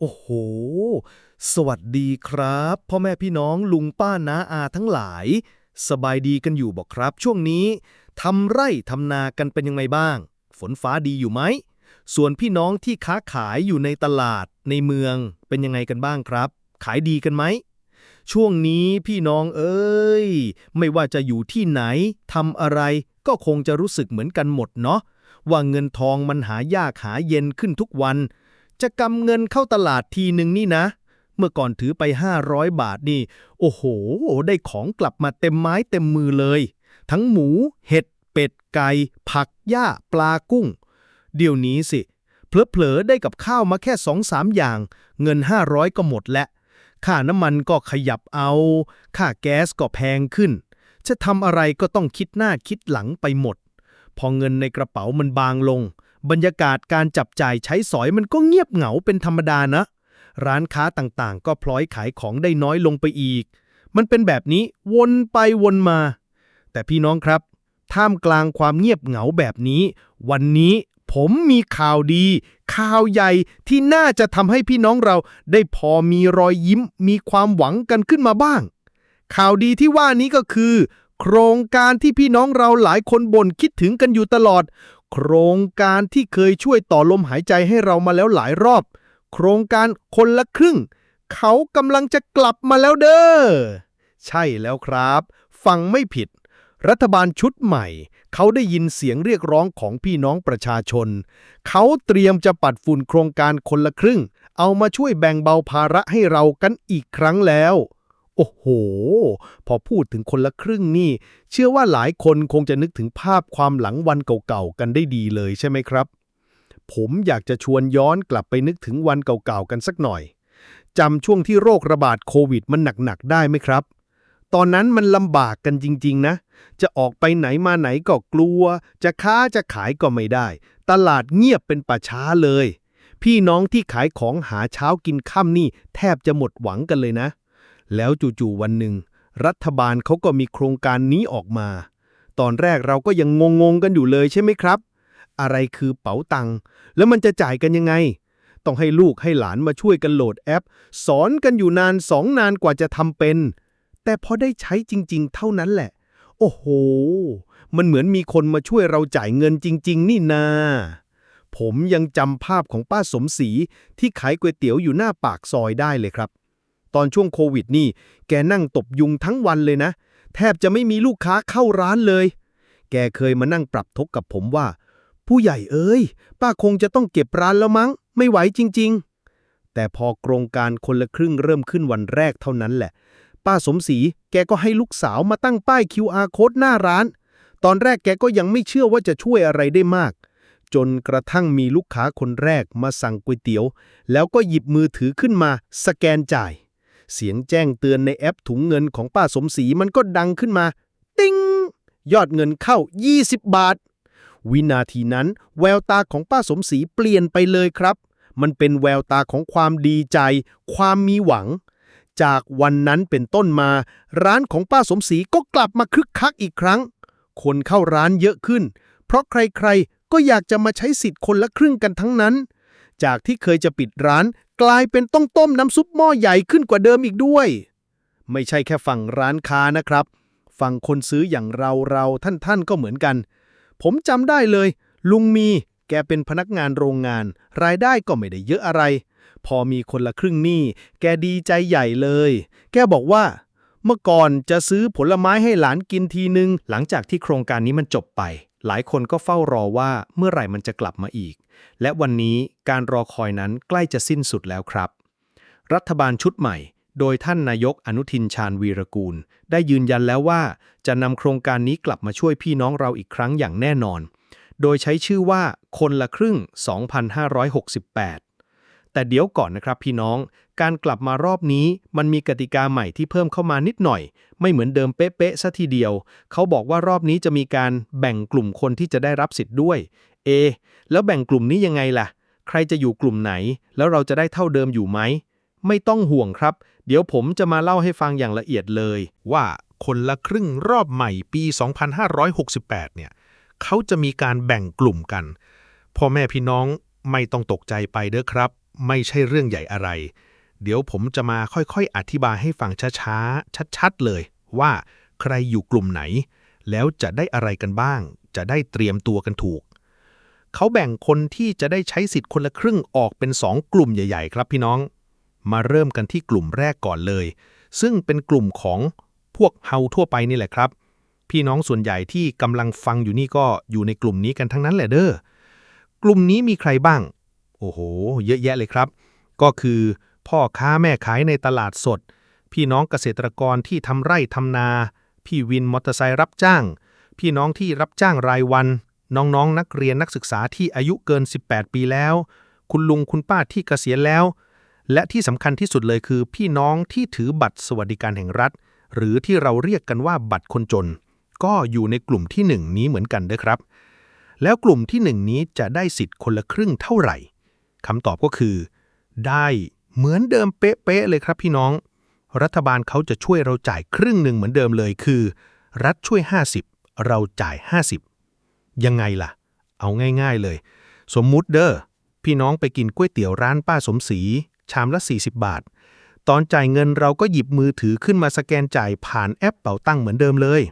โอ้โห สวัสดีครับ พ่อแม่พี่น้องลุงป้าน้าอาทั้งหลาย สบายดีกันอยู่บอกครับ ช่วงนี้ทำไร่ทำนากันเป็นยังไงบ้าง ฝนฟ้าดีอยู่ไหม ส่วนพี่น้องที่ค้าขายอยู่ในตลาดในเมืองเป็นยังไงกันบ้างครับ ขายดีกันไหม ช่วงนี้พี่น้องเอ้ย ไม่ว่าจะอยู่ที่ไหนทำอะไรก็คงจะรู้สึกเหมือนกันหมดเนาะว่าเงินทองมันหายากหาเย็นขึ้นทุกวัน จะกำเงินเข้าตลาดทีหนึ่งนี่นะ เมื่อก่อนถือไป 500 บาทนี่ โอ้โห ได้ของกลับมาเต็มไม้เต็มมือเลย ทั้งหมู เห็ด เป็ด ไก่ ผัก หญ้า ปลากุ้ง เดี๋ยวนี้สิ เพลอๆ ได้กับข้าวมาแค่สองสามอย่าง เงิน 500 ก็หมดแล้ว ค่าน้ำมันก็ขยับเอา ค่าแก๊สก็แพงขึ้น จะทำอะไรก็ต้องคิดหน้าคิดหลังไปหมด พอเงินในกระเป๋ามันบางลง บรรยากาศการจับจ่ายใช้สอยมันก็เงียบเหงาเป็นธรรมดานะ ร้านค้าต่างๆ ก็พลอยขายของได้น้อยลงไปอีก มันเป็นแบบนี้วนไปวนมา แต่พี่น้องครับ ท่ามกลางความเงียบเหงาแบบนี้ วันนี้ผมมีข่าวดี ข่าวใหญ่ที่น่าจะทำให้พี่น้องเราได้พอมีรอยยิ้ม มีความหวังกันขึ้นมาบ้าง ข่าวดีที่ว่านี้ก็คือ โครงการที่พี่น้องเราหลายคนบ่นคิดถึงกันอยู่ตลอด โครงการที่เคยช่วยต่อลมหายใจให้เรามาแล้วหลายรอบ โครงการคนละครึ่ง เขากำลังจะกลับมาแล้วเด้อ ใช่แล้วครับ ฟังไม่ผิด รัฐบาลชุดใหม่ เขาได้ยินเสียงเรียกร้องของพี่น้องประชาชน เขาเตรียมจะปัดฝุ่นโครงการคนละครึ่ง เอามาช่วยแบ่งเบาภาระให้เรากันอีกครั้งแล้ว โอ้โห พอพูดถึงคนละครึ่งนี่ เชื่อว่าหลายคนคงจะนึกถึงภาพความหลังวันเก่าๆกันได้ดีเลยใช่ไหมครับ ผมอยากจะชวนย้อนกลับไปนึกถึงวันเก่าๆกันสักหน่อยจำช่วงที่โรคระบาดโควิดมันหนักๆได้ไหมครับ ตอนนั้นมันลำบากกันจริงๆนะ จะออกไปไหนมาไหนก็กลัว จะค้าจะขายก็ไม่ได้ ตลาดเงียบเป็นป่าช้าเลย พี่น้องที่ขายของหาเช้ากินค่ำนี่แทบจะหมดหวังกันเลยนะ แล้วจู่ๆวันหนึ่ง รัฐบาลเขาก็มีโครงการนี้ออกมา ตอนแรกเราก็ยังงงๆกันอยู่เลยใช่ไหมครับ อะไรคือเป๋าตังค์แล้วมันจะจ่ายกันยังไง ต้องให้ลูกให้หลานมาช่วยกันโหลดแอป สอนกันอยู่นานสองนานกว่าจะทำเป็น แต่พอได้ใช้จริง ๆ เท่านั้นแหละ โอ้โห มันเหมือนมีคนมาช่วยเราจ่ายเงินจริง ๆ นี่นาผมยังจำภาพของป้าสมศรีที่ขายก๋วยเตี๋ยวอยู่หน้าปากซอยได้เลยครับ ตอนช่วงโควิดนี่ แกนั่งตบยุงทั้งวันเลยนะ แทบจะไม่มีลูกค้าเข้าร้านเลย แกเคยมานั่งปรับทกกับผมว่า ผู้ใหญ่เอ้ย ป้าคงจะต้องเก็บร้านแล้วมั้ง ไม่ไหวจริง ๆ แต่พอโครงการคนละครึ่งเริ่มขึ้นวันแรกเท่านั้นแหละ ป้าสมศรีแกก็ให้ลูกสาวมาตั้งป้าย QR code หน้าร้าน ตอนแรกแกก็ยังไม่เชื่อว่าจะช่วยอะไรได้มากจนกระทั่งมีลูกค้าคนแรกมาสั่งก๋วยเตี๋ยว แล้วก็หยิบมือถือขึ้นมาสแกนจ่าย เสียงแจ้งเตือนในแอปถุงเงินของป้าสมศรีมันก็ดังขึ้นมา ติ้ง ยอดเงินเข้า 20 บาท วินาทีนั้น แววตาของป้าสมศรีเปลี่ยนไปเลยครับ มันเป็นแววตาของความดีใจ ความมีหวัง จากวันนั้นเป็นต้นมา ร้านของป้าสมศรีก็กลับมาคึกคักอีกครั้ง คนเข้าร้านเยอะขึ้น เพราะใครๆก็อยากจะมาใช้สิทธิ์คนละครึ่งกันทั้งนั้น จากที่เคยจะปิดร้าน กลายเป็นต้องต้มน้ำซุปหม้อใหญ่ขึ้นกว่าเดิมอีกด้วย ไม่ใช่แค่ฝั่งร้านค้านะครับ ฝั่งคนซื้ออย่างเราเราท่านท่านก็เหมือนกัน ผมจำได้เลย ลุงมีแกเป็นพนักงานโรงงาน รายได้ก็ไม่ได้เยอะอะไร พอมีคนละครึ่งหนี้แกดีใจใหญ่เลย แกบอกว่า เมื่อก่อนจะซื้อผลไม้ให้หลานกินทีนึง หลังจากที่โครงการนี้มันจบไป หลายคนก็เฝ้ารอว่าเมื่อไหร่มันจะกลับมาอีก และวันนี้การรอคอยนั้นใกล้จะสิ้นสุดแล้วครับ รัฐบาลชุดใหม่ โดยท่านนายกอนุทินชาญวีรกูล ได้ยืนยันแล้วว่า จะนำโครงการนี้กลับมาช่วยพี่น้องเราอีกครั้งอย่างแน่นอน โดยใช้ชื่อว่าคนละครึ่ง 2568 แต่เดี๋ยวก่อนนะครับพี่น้อง การกลับมารอบนี้มันมีกติกาใหม่ที่เพิ่มเข้ามานิดหน่อย ไม่เหมือนเดิมเป๊ะๆซะทีเดียว เขาบอกว่ารอบนี้จะมีการแบ่งกลุ่มคนที่จะได้รับสิทธิ์ด้วย เอ แล้วแบ่งกลุ่มนี้ยังไงล่ะ ใครจะอยู่กลุ่มไหน แล้วเราจะได้เท่าเดิมอยู่ไหม ไม่ต้องห่วงครับ เดี๋ยวผมจะมาเล่าให้ฟังอย่างละเอียดเลย ว่าคนละครึ่งรอบใหม่ปี 2568 เนี่ย เขาจะมีการแบ่งกลุ่มกัน พ่อแม่พี่น้องไม่ต้องตกใจไปเด้อครับ ไม่ใช่เรื่องใหญ่อะไร เดี๋ยวผมจะมาค่อยๆ อธิบายให้ฟังช้าๆ ชัดๆ เลยว่าใครอยู่กลุ่มไหน แล้วจะได้อะไรกันบ้าง จะได้เตรียมตัวกันถูก เขาแบ่งคนที่จะได้ใช้สิทธิ์คนละครึ่งออกเป็น 2 กลุ่มใหญ่ ๆ ครับพี่น้อง มาเริ่มกันที่กลุ่มแรกก่อนเลย ซึ่งเป็นกลุ่มของพวกเฮาทั่วไปนี่แหละครับ พี่น้องส่วนใหญ่ที่กำลังฟังอยู่นี่ก็อยู่ในกลุ่มนี้กันทั้งนั้นแหละเด้อกลุ่มนี้มีใครบ้าง โอ้โห เยอะแยะเลยครับ ก็คือพ่อค้าแม่ขายในตลาดสด พี่น้องเกษตรกรที่ทำไร่ทำนา พี่วินมอเตอร์ไซค์รับจ้าง พี่น้องที่รับจ้างรายวัน น้องๆนนักเรียนนักศึกษาที่อายุเกิน 18 ปีแล้ว คุณลุงคุณป้าที่เกษียณแล้ว และที่สำคัญที่สุดเลยคือ พี่น้องที่ถือบัตรสวัสดิการแห่งรัฐ หรือที่เราเรียกกันว่าบัตรคนจน ก็อยู่ในกลุ่มที่หนึ่งนี้เหมือนกันเด้อครับ แล้วกลุ่มที่หนึ่งนี้จะได้สิทธิ์คนละครึ่งเท่าไหร่ คำตอบก็คือ ได้เหมือนเดิมเป๊ะๆเลยครับพี่น้อง รัฐบาลเขาจะช่วยเราจ่ายครึ่งหนึ่งเหมือนเดิมเลยคือ รัฐช่วย 50 เราจ่าย 50 ยังไงล่ะ เอาง่าย ๆเลย สมมุติเด้อพี่น้องไปกินก๋วยเตี๋ยวร้านป้าสมศรีชามละ 40 บาท ตอนจ่ายเงินเราก็หยิบมือถือขึ้นมาสแกนจ่ายผ่านแอปเป๋าตั้งเหมือนเดิมเลย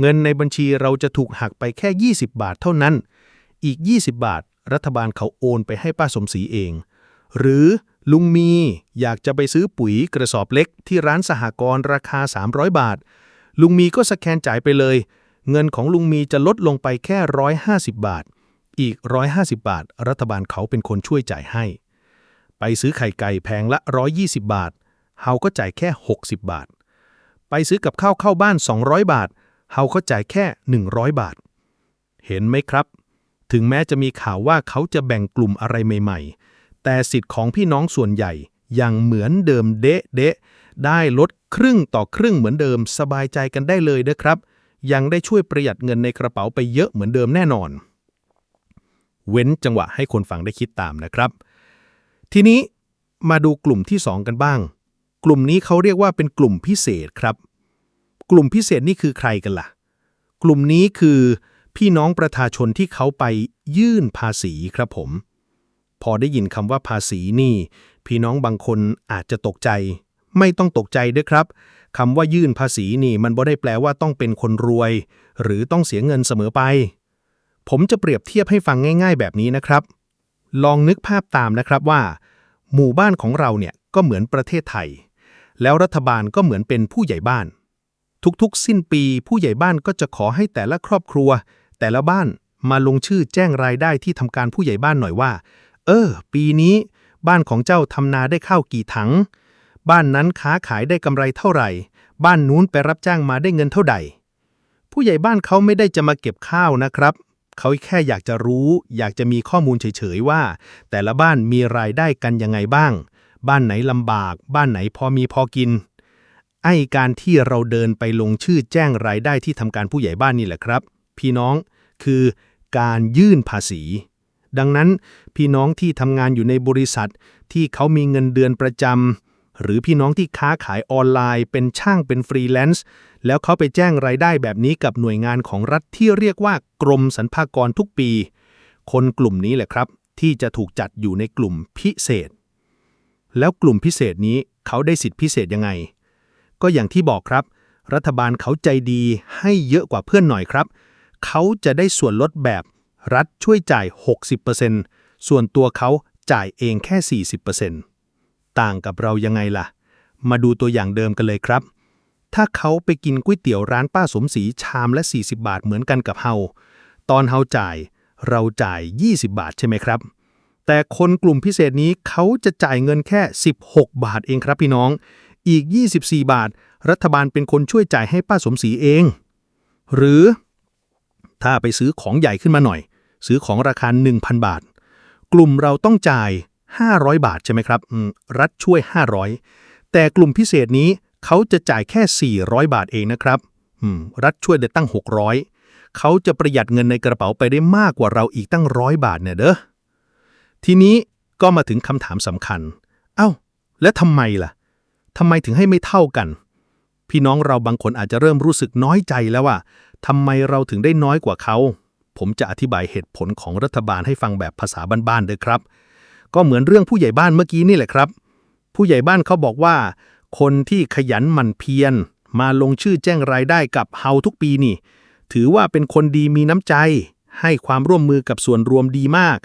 เงินในบัญชีเราจะถูกหักไปแค่ 20 บาทเท่านั้น อีก 20 บาท รัฐบาลเขาโอนไปให้ป้าสมศรีเอง หรือลุงมีอยากจะไปซื้อปุ๋ยกระสอบเล็กที่ร้านสหกรณ์ราคา 300 บาท ลุงมีก็สแกนจ่ายไปเลย เงินของลุงมีจะลดลงไปแค่ 150 บาท อีก 150 บาท รัฐบาลเขาเป็นคนช่วยจ่ายให้ ไปซื้อไข่ไก่แพงละ 120 บาท เฮาก็จ่ายแค่ 60 บาท ไปซื้อกับข้าวเข้าบ้าน 200 บาท เฮาก็จ่ายแค่ 100 บาท เห็นไหมครับ ถึงแม้จะมีข่าวว่าเขาจะแบ่งกลุ่มอะไรใหม่ ๆ แต่สิทธิ์ของพี่น้องส่วนใหญ่ยังเหมือนเดิมเดะเดะได้ลดครึ่งต่อครึ่งเหมือนเดิมสบายใจกันได้เลยนะครับ ยังได้ช่วยประหยัดเงินในกระเป๋าไปเยอะเหมือนเดิมแน่นอน เว้นจังหวะให้คนฟังได้คิดตามนะครับ ทีนี้มาดูกลุ่มที่ 2 กันบ้าง กลุ่มนี้เขาเรียกว่าเป็นกลุ่มพิเศษครับ กลุ่มพิเศษนี่คือใครกันล่ะ กลุ่มนี้คือ พี่น้องประชาชนที่เขาไปยื่นภาษีครับผม พอได้ยินคำว่าภาษีนี่ พี่น้องบางคนอาจจะตกใจ ไม่ต้องตกใจด้วยครับคำว่ายื่นภาษีนี่มันบ่ได้แปลว่าต้องเป็นคนรวย หรือต้องเสียเงินเสมอไป ผมจะเปรียบเทียบให้ฟังง่าย ๆ แบบนี้นะครับ ลองนึกภาพตามนะครับว่า หมู่บ้านของเราเนี่ยก็เหมือนประเทศไทย แล้วรัฐบาลก็เหมือนเป็นผู้ใหญ่บ้าน ทุกๆ สิ้นปีผู้ใหญ่บ้านก็จะขอให้แต่ละครอบครัว แต่ละบ้านมาลงชื่อแจ้งรายได้ที่ทำการผู้ใหญ่บ้านหน่อยว่า เออ ปีนี้บ้านของเจ้าทำนาได้ข้าวกี่ถัง บ้านนั้นค้าขายได้กำไรเท่าไหร่ บ้านนู้นไปรับจ้างมาได้เงินเท่าใด ผู้ใหญ่บ้านเขาไม่ได้จะมาเก็บข้าวนะครับ เขาแค่อยากจะรู้ อยากจะมีข้อมูลเฉยๆว่า แต่ละบ้านมีรายได้กันยังไงบ้าง บ้านไหนลำบาก บ้านไหนพอมีพอกิน ไอการที่เราเดินไปลงชื่อแจ้งรายได้ที่ทำการผู้ใหญ่บ้านนี่แหละครับ พี่น้อง คือการยื่นภาษี ดังนั้นพี่น้องที่ทำงานอยู่ในบริษัทที่เขามีเงินเดือนประจำหรือพี่น้องที่ค้าขายออนไลน์ เป็นช่างเป็นฟรีแลนซ์แล้วเขาไปแจ้งรายได้แบบนี้กับหน่วยงานของรัฐที่เรียกว่ากรมสรรพากรทุกปี คนกลุ่มนี้แหละครับ ที่จะถูกจัดอยู่ในกลุ่มพิเศษ แล้วกลุ่มพิเศษนี้เขาได้สิทธิพิเศษยังไง ก็อย่างที่บอกครับ รัฐบาลเขาใจดีให้เยอะกว่าเพื่อนหน่อยครับ เขาจะได้ส่วนลดแบบรัฐช่วยจ่าย 60%ส่วนตัวเขาจ่ายเองแค่ 40%ต่างกับเรายังไงล่ะ มาดูตัวอย่างเดิมกันเลยครับ ถ้าเขาไปกินก๋วยเตี๋ยวร้านป้าสมศรีชามละ 40 บาทเหมือนกันกับเฮา ตอนเฮาจ่ายเราจ่าย 20 บาทใช่ไหมครับ แต่คนกลุ่มพิเศษนี้เขาจะจ่ายเงินแค่ 16 บาทเองครับพี่น้อง อีก 24 บาท รัฐบาลเป็นคนช่วยจ่ายให้ป้าสมศรีเอง หรือ ถ้าไปซื้อของใหญ่ขึ้นมาหน่อย ซื้อของราคา 1,000 บาท กลุ่มเราต้องจ่าย 500 บาทใช่ไหมครับรัฐช่วย 500 แต่กลุ่มพิเศษนี้เขาจะจ่ายแค่ 400 บาทเองนะครับรัฐช่วยได้ตั้ง 600 เขาจะประหยัดเงินในกระเป๋าไปได้มากกว่าเราอีกตั้งร้อยบาทเนี่ยเด้อทีนี้ก็มาถึงคำถามสำคัญ เอ้า แล้วทำไมล่ะทำไมถึงให้ไม่เท่ากัน พี่น้องเราบางคนอาจจะเริ่มรู้สึกน้อยใจแล้วว่า ทำไมเราถึงได้น้อยกว่าเขา ผมจะอธิบายเหตุผลของรัฐบาลให้ฟังแบบภาษาบ้านๆเด้อครับ ก็เหมือนเรื่องผู้ใหญ่บ้านเมื่อกี้นี่แหละครับ ผู้ใหญ่บ้านเขาบอกว่า คนที่ขยันหมั่นเพียรมาลงชื่อแจ้งรายได้กับเฮาทุกปีนี่ ถือว่าเป็นคนดีมีน้ำใจ ให้ความร่วมมือกับส่วนรวมดีมาก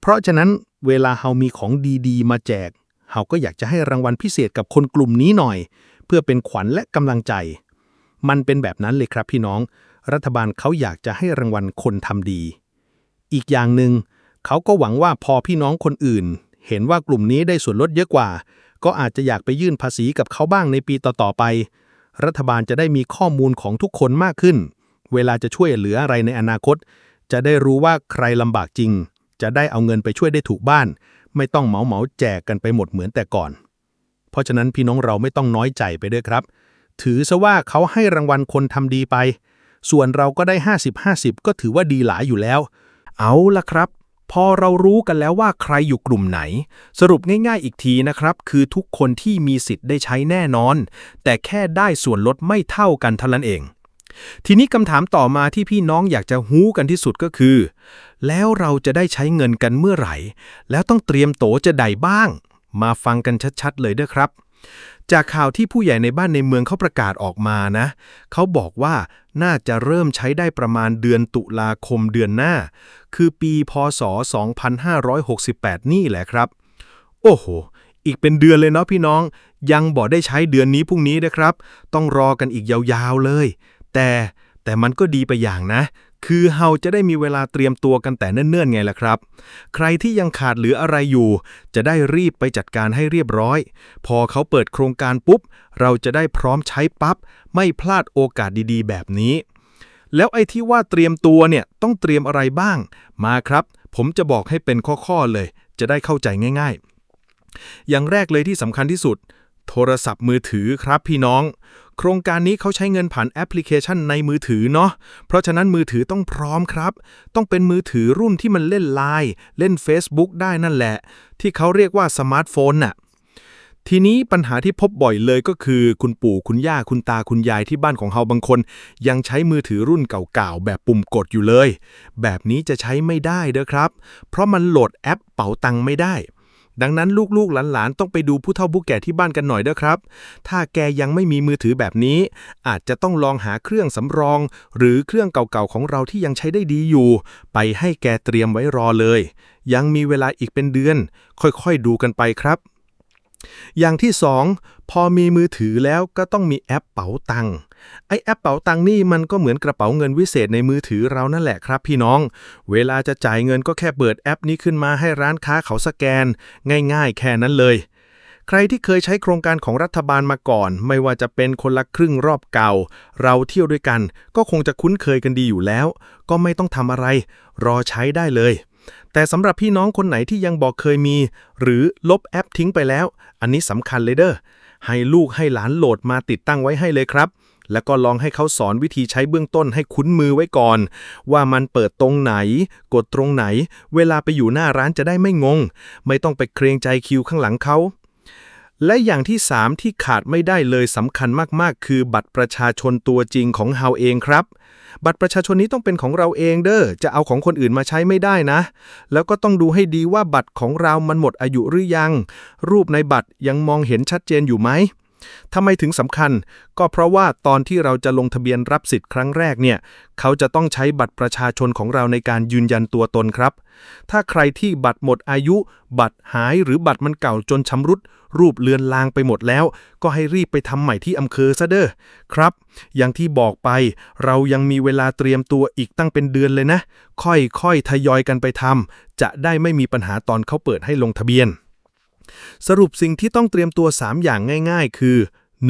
เพราะฉะนั้นเวลาเฮามีของดีๆ มาแจก เฮาก็อยากจะให้รางวัลพิเศษกับคนกลุ่มนี้หน่อย เพื่อเป็นขวัญและกำลังใจ มันเป็นแบบนั้นเลยครับพี่น้อง รัฐบาลเขาอยากจะให้รางวัลคนทำดี อีกอย่างหนึ่งเขาก็หวังว่าพอพี่น้องคนอื่น เห็นว่ากลุ่มนี้ได้ส่วนลดเยอะกว่า ก็อาจจะอยากไปยื่นภาษีกับเขาบ้างในปีต่อๆไป รัฐบาลจะได้มีข้อมูลของทุกคนมากขึ้น เวลาจะช่วยเหลืออะไรในอนาคต จะได้รู้ว่าใครลำบากจริง จะได้เอาเงินไปช่วยได้ถูกบ้าน ไม่ต้องเหมาเหมาแจกกันไปหมดเหมือนแต่ก่อน เพราะฉะนั้นพี่น้องเราไม่ต้องน้อยใจไปด้วยครับ ถือซะว่าเขาให้รางวัลคนทำดีไป ส่วนเราก็ได้ 50-50 ก็ถือว่าดีหลายอยู่แล้ว เอาละครับ พอเรารู้กันแล้วว่าใครอยู่กลุ่มไหน สรุปง่ายๆอีกทีนะครับ คือทุกคนที่มีสิทธิ์ได้ใช้แน่นอน แต่แค่ได้ส่วนลดไม่เท่ากันเท่านั้นเอง ทีนี้คำถามต่อมาที่พี่น้องอยากจะฮู้กันที่สุดก็คือ แล้วเราจะได้ใช้เงินกันเมื่อไหร่ แล้วต้องเตรียมโตจะใดบ้าง มาฟังกันชัดๆเลยเด้อครับ จากข่าวที่ผู้ใหญ่ในบ้านในเมืองเขาประกาศออกมานะ เขาบอกว่าน่าจะเริ่มใช้ได้ประมาณเดือนตุลาคมเดือนหน้า คือปีพศ 2568 นี่แหละครับ โอ้โห อีกเป็นเดือนเลยเนาะพี่น้อง ยังบอกได้ใช้เดือนนี้พรุ่งนี้นะครับ ต้องรอกันอีกยาวๆเลย แต่แต่มันก็ดีไปอย่างนะ คือเฮาจะได้มีเวลาเตรียมตัวกันแต่เนิ่นๆไงล่ะครับ ใครที่ยังขาดเหลืออะไรอยู่ จะได้รีบไปจัดการให้เรียบร้อย พอเขาเปิดโครงการปุ๊บ เราจะได้พร้อมใช้ปับ๊บ ไม่พลาดโอกาสดีๆ แบบนี้ แล้วไอ้ที่ว่าเตรียมตัวเนี่ยต้องเตรียมอะไรบ้าง มาครับ ผมจะบอกให้เป็นข้อๆเลย จะได้เข้าใจง่าย ๆ อย่างแรกเลยที่สำคัญที่สุด โทรศัพท์มือถือครับพี่น้อง โครงการนี้เขาใช้เงินผ่านแอปพลิเคชันในมือถือเนาะ เพราะฉะนั้นมือถือต้องพร้อมครับ ต้องเป็นมือถือรุ่นที่มันเล่นไลน์เล่น Facebook ได้นั่นแหละ ที่เขาเรียกว่าสมาร์ทโฟนน่ะทีนี้ปัญหาที่พบบ่อยเลยก็คือ คุณปู่คุณย่าคุณตาคุณยายที่บ้านของเฮาบางคน ยังใช้มือถือรุ่นเก่าๆ แบบปุ่มกดอยู่เลย แบบนี้จะใช้ไม่ได้เด้อครับ เพราะมันโหลดแอปเป๋าตังไม่ได้ ดังนั้นลูกๆหลานๆ ต้องไปดูผู้เฒ่าผู้แก่ที่บ้านกันหน่อยเด้อครับ ถ้าแกยังไม่มีมือถือแบบนี้ อาจจะต้องลองหาเครื่องสำรอง หรือเครื่องเก่าๆของเราที่ยังใช้ได้ดีอยู่ ไปให้แกเตรียมไว้รอเลย ยังมีเวลาอีกเป็นเดือน ค่อยๆดูกันไปครับ อย่างที่สองพอมีมือถือแล้วก็ต้องมีแอปเป๋าตังค์ไอแอปเป๋าตังค์นี่มันก็เหมือนกระเป๋าเงินวิเศษในมือถือเรานั่นแหละครับพี่น้อง เวลาจะจ่ายเงินก็แค่เปิดแอปนี้ขึ้นมาให้ร้านค้าเขาสแกน ง่ายๆ แค่นั้นเลย ใครที่เคยใช้โครงการของรัฐบาลมาก่อน ไม่ว่าจะเป็นคนละครึ่งรอบเก่า เราเที่ยวด้วยกัน ก็คงจะคุ้นเคยกันดีอยู่แล้ว ก็ไม่ต้องทำอะไร รอใช้ได้เลย แต่สำหรับพี่น้องคนไหนที่ยังบอกเคยมี หรือลบแอปทิ้งไปแล้ว อันนี้สำคัญเลยเด้อให้ลูกให้หลานโหลดมาติดตั้งไว้ให้เลยครับ แล้วก็ลองให้เขาสอนวิธีใช้เบื้องต้นให้คุ้นมือไว้ก่อน ว่ามันเปิดตรงไหน กดตรงไหน เวลาไปอยู่หน้าร้านจะได้ไม่งง ไม่ต้องไปเกรงใจคิวข้างหลังเขาและอย่างที่ 3 ที่ขาดไม่ได้เลยสำคัญมาก ๆ คือบัตรประชาชนตัวจริงของเฮาเองครับ บัตรประชาชนนี้ต้องเป็นของเราเองเด้อ จะเอาของคนอื่นมาใช้ไม่ได้นะ แล้วก็ต้องดูให้ดีว่าบัตรของเรามันหมดอายุหรือยัง รูปในบัตรยังมองเห็นชัดเจนอยู่ไหมทำไมถึงสำคัญ ก็เพราะว่าตอนที่เราจะลงทะเบียนรับสิทธิ์ครั้งแรกเนี่ย เขาจะต้องใช้บัตรประชาชนของเราในการยืนยันตัวตนครับ ถ้าใครที่บัตรหมดอายุ บัตรหายหรือบัตรมันเก่าจนชำรุด รูปเลือนลางไปหมดแล้ว ก็ให้รีบไปทำใหม่ที่อำเภอซะเด้อครับ อย่างที่บอกไป เรายังมีเวลาเตรียมตัวอีกตั้งเป็นเดือนเลยนะ ค่อยๆทยอยกันไปทำจะได้ไม่มีปัญหาตอนเขาเปิดให้ลงทะเบียน สรุปสิ่งที่ต้องเตรียมตัว 3 อย่างง่าย ๆ คือ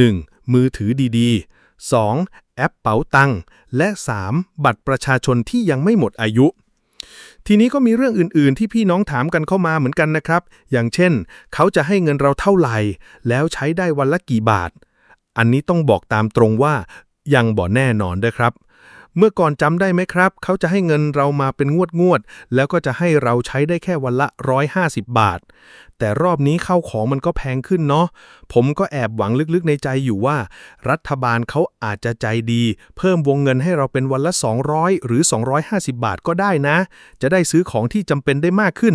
1. มือถือดีๆ 2. แอปเป๋าตังและ 3. บัตรประชาชนที่ยังไม่หมดอายุ ทีนี้ก็มีเรื่องอื่น ๆ ที่พี่น้องถามกันเข้ามาเหมือนกันนะครับ อย่างเช่น เขาจะให้เงินเราเท่าไหร่ แล้วใช้ได้วันละกี่บาท อันนี้ต้องบอกตามตรงว่ายังบ่แน่นอนด้อครับ เมื่อก่อนจำได้ไหมครับ เขาจะให้เงินเรามาเป็นงวดงวด แล้วก็จะให้เราใช้ได้แค่วันละ 150 บาท แต่รอบนี้เข้าของมันก็แพงขึ้นเนาะ ผมก็แอบหวังลึกๆในใจอยู่ว่า รัฐบาลเขาอาจจะใจดี เพิ่มวงเงินให้เราเป็นวันละ 200 หรือ 250 บาทก็ได้นะ จะได้ซื้อของที่จำเป็นได้มากขึ้น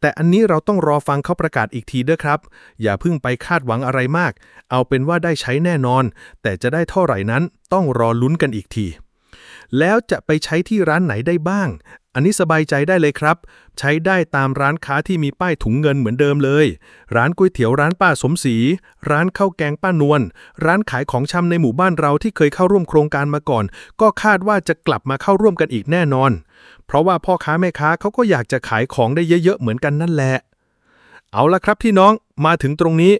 แต่อันนี้เราต้องรอฟังเขาประกาศอีกทีเด้อครับ อย่าเพิ่งไปคาดหวังอะไรมาก เอาเป็นว่าได้ใช้แน่นอน แต่จะได้เท่าไหร่นั้นต้องรอลุ้นกันอีกที แล้วจะไปใช้ที่ร้านไหนได้บ้าง อันนี้สบายใจได้เลยครับ ใช้ได้ตามร้านค้าที่มีป้ายถุงเงินเหมือนเดิมเลย ร้านก๋วยเตี๋ยวร้านป้าสมศรี ร้านข้าวแกงป้านวล ร้านขายของชำในหมู่บ้านเราที่เคยเข้าร่วมโครงการมาก่อน ก็คาดว่าจะกลับมาเข้าร่วมกันอีกแน่นอน เพราะว่าพ่อค้าแม่ค้าเขาก็อยากจะขายของได้เยอะๆเหมือนกันนั่นแหละ เอาละครับพี่น้องมาถึงตรงนี้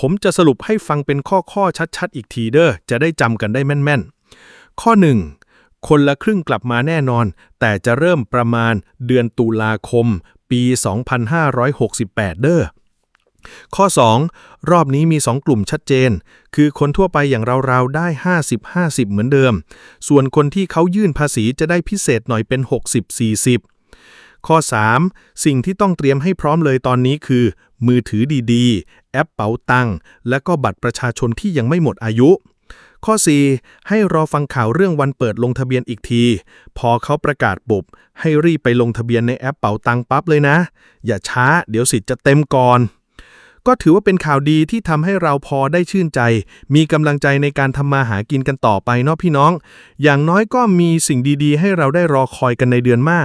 ผมจะสรุปให้ฟังเป็นข้อๆชัดๆ อีกทีเด้อจะได้จำกันได้แม่นๆ ข้อ 1 คนละครึ่งกลับมาแน่นอน แต่จะเริ่มประมาณเดือนตุลาคม ปี 2568 เด้อข้อ 2 รอบนี้มี 2 กลุ่มชัดเจน คือคนทั่วไปอย่างเราๆได้ 50-50 เหมือนเดิม ส่วนคนที่เขายื่นภาษีจะได้พิเศษหน่อยเป็น 60-40 ข้อ 3 สิ่งที่ต้องเตรียมให้พร้อมเลยตอนนี้คือ มือถือดีๆ แอปเป๋าตังและก็บัตรประชาชนที่ยังไม่หมดอายุ ข้อ 4 ให้รอฟังข่าวเรื่องวันเปิดลงทะเบียนอีกที พอเขาประกาศปุบ ให้รีบไปลงทะเบียนในแอปเป๋าตังปั๊บเลยนะ อย่าช้า เดี๋ยวสิทธิ์จะเต็มก่อน ก็ถือว่าเป็นข่าวดีที่ทำให้เราพอได้ชื่นใจ มีกำลังใจในการทำมาหากินกันต่อไปเนาะพี่น้อง อย่างน้อยก็มีสิ่งดีๆ ให้เราได้รอคอยกันในเดือนหน้า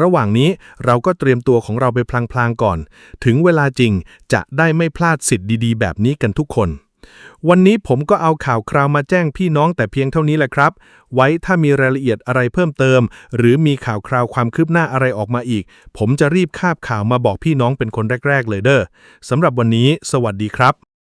ระหว่างนี้เราก็เตรียมตัวของเราไปพลางๆก่อน ถึงเวลาจริงจะได้ไม่พลาดสิทธิ์ดีๆ แบบนี้กันทุกคน วันนี้ผมก็เอาข่าวคราวมาแจ้งพี่น้องแต่เพียงเท่านี้แหละครับ ไว้ถ้ามีรายละเอียดอะไรเพิ่มเติม หรือมีข่าวคราวความคืบหน้าอะไรออกมาอีก ผมจะรีบคาบข่าวมาบอกพี่น้องเป็นคนแรก ๆ เลยเด้อสำหรับวันนี้ สวัสดีครับ